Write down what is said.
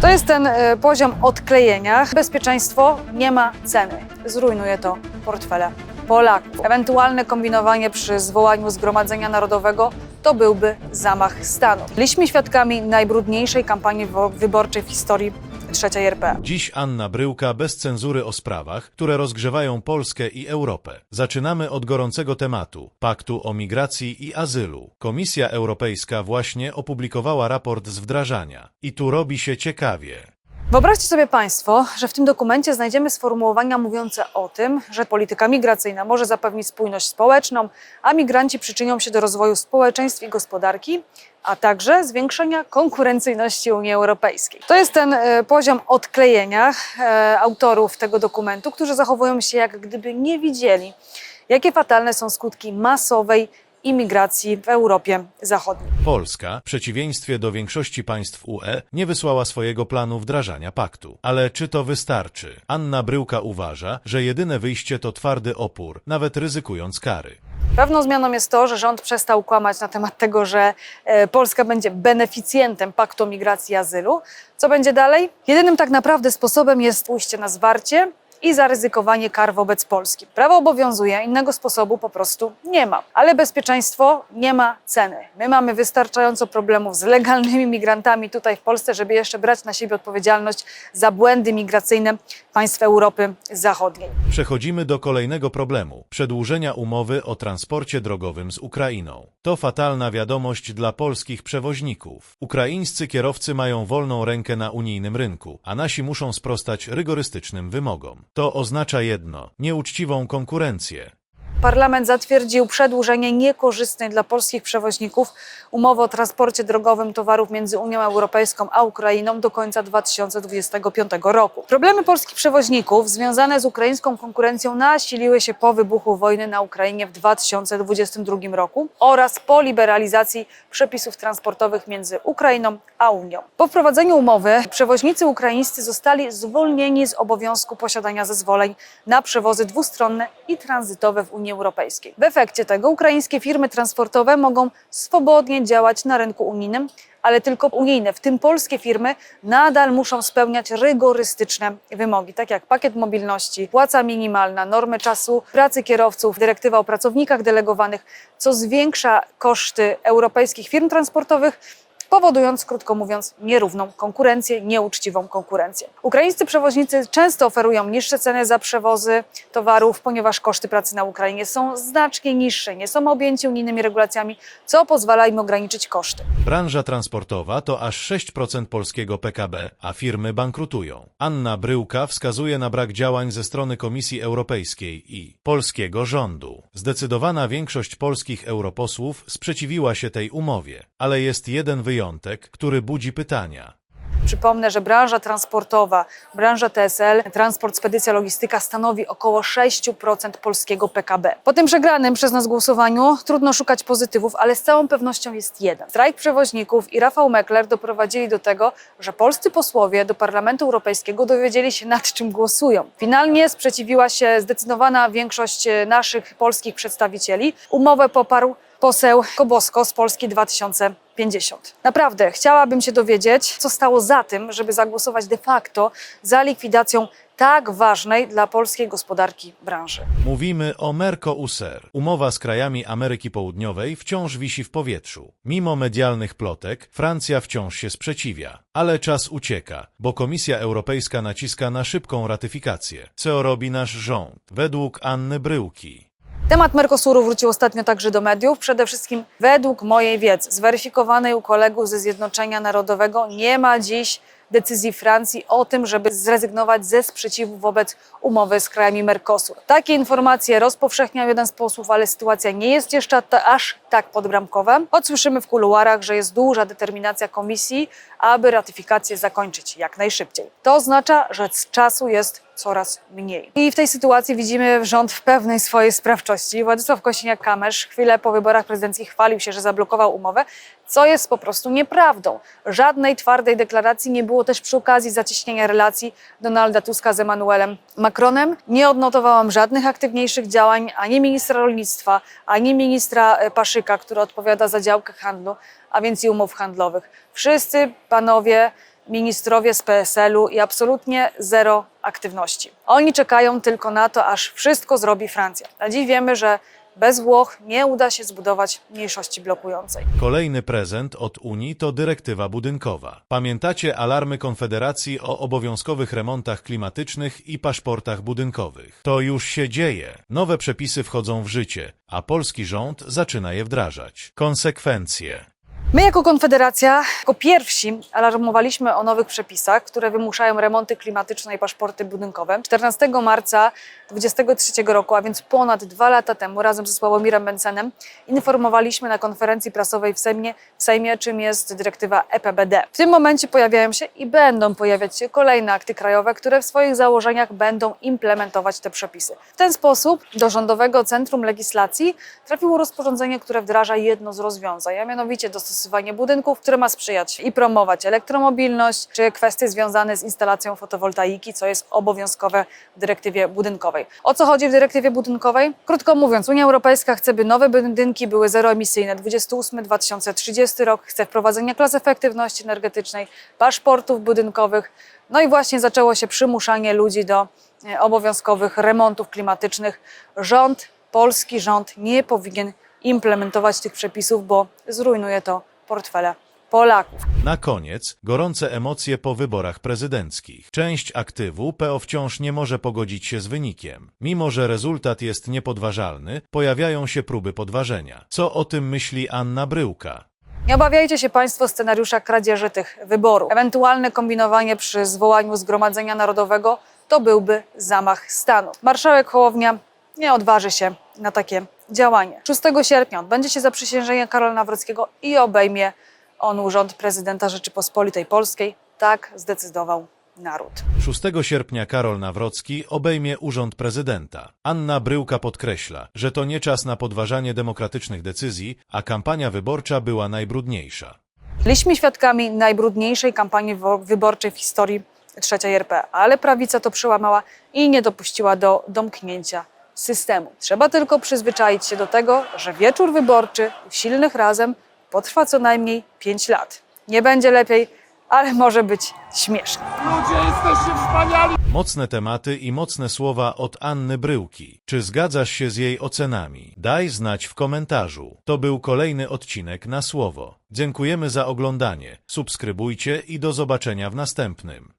To jest ten e, poziom odklejenia. Bezpieczeństwo nie ma ceny. Zrujnuje to portfele Polaków. Ewentualne kombinowanie przy zwołaniu Zgromadzenia Narodowego to byłby zamach stanu. Byliśmy świadkami najbrudniejszej kampanii wyborczej w historii RP. Dziś Anna Bryłka bez cenzury o sprawach, które rozgrzewają Polskę i Europę. Zaczynamy od gorącego tematu Paktu o migracji i azylu. Komisja Europejska właśnie opublikowała raport z wdrażania. I tu robi się ciekawie. Wyobraźcie sobie Państwo, że w tym dokumencie znajdziemy sformułowania mówiące o tym, że polityka migracyjna może zapewnić spójność społeczną, a migranci przyczynią się do rozwoju społeczeństw i gospodarki, a także zwiększenia konkurencyjności Unii Europejskiej. To jest ten e, poziom odklejenia e, autorów tego dokumentu, którzy zachowują się jak gdyby nie widzieli, jakie fatalne są skutki masowej imigracji w Europie Zachodniej. Polska, w przeciwieństwie do większości państw UE, nie wysłała swojego planu wdrażania paktu. Ale czy to wystarczy? Anna Bryłka uważa, że jedyne wyjście to twardy opór, nawet ryzykując kary. Pewną zmianą jest to, że rząd przestał kłamać na temat tego, że e, Polska będzie beneficjentem paktu migracji i azylu. Co będzie dalej? Jedynym tak naprawdę sposobem jest pójście na zwarcie i zaryzykowanie kar wobec Polski. Prawo obowiązuje, innego sposobu po prostu nie ma. Ale bezpieczeństwo nie ma ceny. My mamy wystarczająco problemów z legalnymi migrantami tutaj w Polsce, żeby jeszcze brać na siebie odpowiedzialność za błędy migracyjne państw Europy Zachodniej. Przechodzimy do kolejnego problemu przedłużenia umowy o transporcie drogowym z Ukrainą. To fatalna wiadomość dla polskich przewoźników. Ukraińscy kierowcy mają wolną rękę na unijnym rynku, a nasi muszą sprostać rygorystycznym wymogom. To oznacza jedno nieuczciwą konkurencję. Parlament zatwierdził przedłużenie niekorzystnej dla polskich przewoźników umowy o transporcie drogowym towarów między Unią Europejską a Ukrainą do końca 2025 roku. Problemy polskich przewoźników związane z ukraińską konkurencją nasiliły się po wybuchu wojny na Ukrainie w 2022 roku oraz po liberalizacji przepisów transportowych między Ukrainą a Unią. Po wprowadzeniu umowy przewoźnicy ukraińscy zostali zwolnieni z obowiązku posiadania zezwoleń na przewozy dwustronne i tranzytowe w Unii Europejskiej. W efekcie tego ukraińskie firmy transportowe mogą swobodnie działać na rynku unijnym, ale tylko unijne, w tym polskie firmy, nadal muszą spełniać rygorystyczne wymogi, tak jak pakiet mobilności, płaca minimalna, normy czasu pracy kierowców, dyrektywa o pracownikach delegowanych, co zwiększa koszty europejskich firm transportowych powodując, krótko mówiąc, nierówną konkurencję, nieuczciwą konkurencję. Ukraińscy przewoźnicy często oferują niższe ceny za przewozy towarów, ponieważ koszty pracy na Ukrainie są znacznie niższe, nie są objęci unijnymi regulacjami, co pozwala im ograniczyć koszty. Branża transportowa to aż 6% polskiego PKB, a firmy bankrutują. Anna Bryłka wskazuje na brak działań ze strony Komisji Europejskiej i polskiego rządu. Zdecydowana większość polskich europosłów sprzeciwiła się tej umowie, ale jest jeden wyjątek, który budzi pytania. Przypomnę, że branża transportowa, branża TSL, transport, spedycja, logistyka stanowi około 6% polskiego PKB. Po tym przegranym przez nas głosowaniu trudno szukać pozytywów, ale z całą pewnością jest jeden. Strajk przewoźników i Rafał Meckler doprowadzili do tego, że polscy posłowie do Parlamentu Europejskiego dowiedzieli się nad czym głosują. Finalnie sprzeciwiła się zdecydowana większość naszych polskich przedstawicieli. Umowę poparł poseł Kobosko z Polski 2050. Naprawdę, chciałabym się dowiedzieć, co stało za tym, żeby zagłosować de facto za likwidacją tak ważnej dla polskiej gospodarki branży. Mówimy o Mercosur. Umowa z krajami Ameryki Południowej wciąż wisi w powietrzu. Mimo medialnych plotek, Francja wciąż się sprzeciwia. Ale czas ucieka, bo Komisja Europejska naciska na szybką ratyfikację. Co robi nasz rząd? Według Anny Bryłki. Temat Mercosuru wrócił ostatnio także do mediów. Przede wszystkim według mojej wiedzy, zweryfikowanej u kolegów ze Zjednoczenia Narodowego, nie ma dziś decyzji Francji o tym, żeby zrezygnować ze sprzeciwu wobec umowy z krajami Mercosur. Takie informacje rozpowszechniał jeden z posłów, ale sytuacja nie jest jeszcze ta, aż tak podbramkowa. Odsłyszymy w kuluarach, że jest duża determinacja komisji, aby ratyfikację zakończyć jak najszybciej. To oznacza, że z czasu jest coraz mniej. I w tej sytuacji widzimy rząd w pewnej swojej sprawczości. Władysław Kosiniak-Kamysz chwilę po wyborach prezydenckich chwalił się, że zablokował umowę, co jest po prostu nieprawdą. Żadnej twardej deklaracji nie było też przy okazji zacieśnienia relacji Donalda Tuska z Emmanuelem Macronem. Nie odnotowałam żadnych aktywniejszych działań ani ministra rolnictwa, ani ministra e, Paszyka, który odpowiada za działkę handlu, a więc i umów handlowych. Wszyscy panowie ministrowie z PSL-u i absolutnie zero aktywności. Oni czekają tylko na to, aż wszystko zrobi Francja. Na dziś wiemy, że bez Włoch nie uda się zbudować mniejszości blokującej. Kolejny prezent od Unii to dyrektywa budynkowa. Pamiętacie alarmy Konfederacji o obowiązkowych remontach klimatycznych i paszportach budynkowych? To już się dzieje. Nowe przepisy wchodzą w życie, a polski rząd zaczyna je wdrażać. Konsekwencje. My jako Konfederacja, jako pierwsi alarmowaliśmy o nowych przepisach, które wymuszają remonty klimatyczne i paszporty budynkowe. 14 marca 2023 roku, a więc ponad dwa lata temu, razem ze Sławomirem Bencenem, informowaliśmy na konferencji prasowej w Sejmie, w Sejmie, czym jest dyrektywa EPBD. W tym momencie pojawiają się i będą pojawiać się kolejne akty krajowe, które w swoich założeniach będą implementować te przepisy. W ten sposób do Rządowego Centrum Legislacji trafiło rozporządzenie, które wdraża jedno z rozwiązań, a mianowicie dostosowanie budynków, które ma sprzyjać i promować elektromobilność, czy kwestie związane z instalacją fotowoltaiki, co jest obowiązkowe w dyrektywie budynkowej. O co chodzi w dyrektywie budynkowej? Krótko mówiąc, Unia Europejska chce, by nowe budynki były zeroemisyjne 28-2030 rok, chce wprowadzenia klas efektywności energetycznej, paszportów budynkowych, no i właśnie zaczęło się przymuszanie ludzi do e, obowiązkowych remontów klimatycznych. Rząd, polski rząd nie powinien implementować tych przepisów, bo zrujnuje to portfele Polaków. Na koniec gorące emocje po wyborach prezydenckich. Część aktywu PO wciąż nie może pogodzić się z wynikiem. Mimo, że rezultat jest niepodważalny, pojawiają się próby podważenia. Co o tym myśli Anna Bryłka? Nie obawiajcie się Państwo scenariusza kradzieży tych wyborów. Ewentualne kombinowanie przy zwołaniu Zgromadzenia Narodowego to byłby zamach stanu. Marszałek Hołownia nie odważy się na takie działanie. 6 sierpnia odbędzie się zaprzysiężenie Karola Nawrockiego i obejmie on urząd prezydenta Rzeczypospolitej Polskiej. Tak zdecydował naród. 6 sierpnia Karol Nawrocki obejmie urząd prezydenta. Anna Bryłka podkreśla, że to nie czas na podważanie demokratycznych decyzji, a kampania wyborcza była najbrudniejsza. Byliśmy świadkami najbrudniejszej kampanii wyborczej w historii III RP, ale prawica to przełamała i nie dopuściła do domknięcia systemu. Trzeba tylko przyzwyczaić się do tego, że wieczór wyborczy u silnych razem potrwa co najmniej 5 lat. Nie będzie lepiej, ale może być śmiesznie. Ludzie, jesteście wspaniali! Mocne tematy i mocne słowa od Anny Bryłki. Czy zgadzasz się z jej ocenami? Daj znać w komentarzu. To był kolejny odcinek na słowo. Dziękujemy za oglądanie. Subskrybujcie i do zobaczenia w następnym.